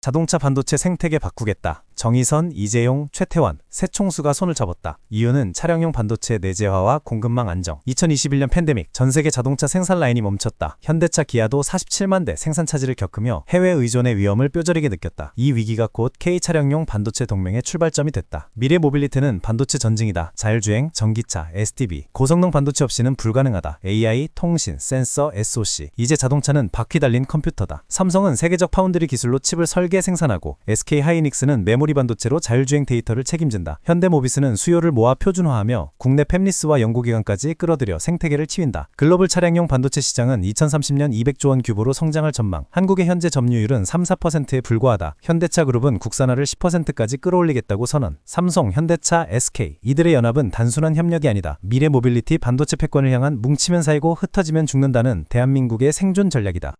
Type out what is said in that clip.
자동차 반도체 생태계 바꾸겠다. 정의선, 이재용, 최태원, 세 총수가 손을 잡았다. 이유는 차량용 반도체 내재화와 공급망 안정. 2021년 팬데믹, 전 세계 자동차 생산 라인이 멈췄다. 현대차, 기아도 47만 대 생산 차질을 겪으며 해외 의존의 위험을 뼈저리게 느꼈다. 이 위기가 곧 K 차량용 반도체 동맹의 출발점이 됐다. 미래 모빌리티는 반도체 전쟁이다. 자율주행, 전기차, SDV, 고성능 반도체 없이는 불가능하다. AI, 통신, 센서, SOC. 이제 자동차는 바퀴 달린 컴퓨터다. 삼성은 세계적 파운드리 기술로 칩을 설계 생산하고 SK 하이닉스는 메모리 반도체로 자율주행 데이터를 책임진다. 현대모비스는 수요를 모아 표준화하며 국내 팹리스와 연구기관까지 끌어들여 생태계를 치윈다. 글로벌 차량용 반도체 시장은 2030년 200조 원 규모로 성장할 전망. 한국의 현재 점유율은 3, 4%에 불과하다. 현대차 그룹은 국산화를 10%까지 끌어올리겠다고 선언. 삼성, 현대차, SK 이들의 연합은 단순한 협력이 아니다. 미래 모빌리티 반도체 패권을 향한 뭉치면 사이고 흩어지면 죽는다는 대한민국의 생존 전략이다.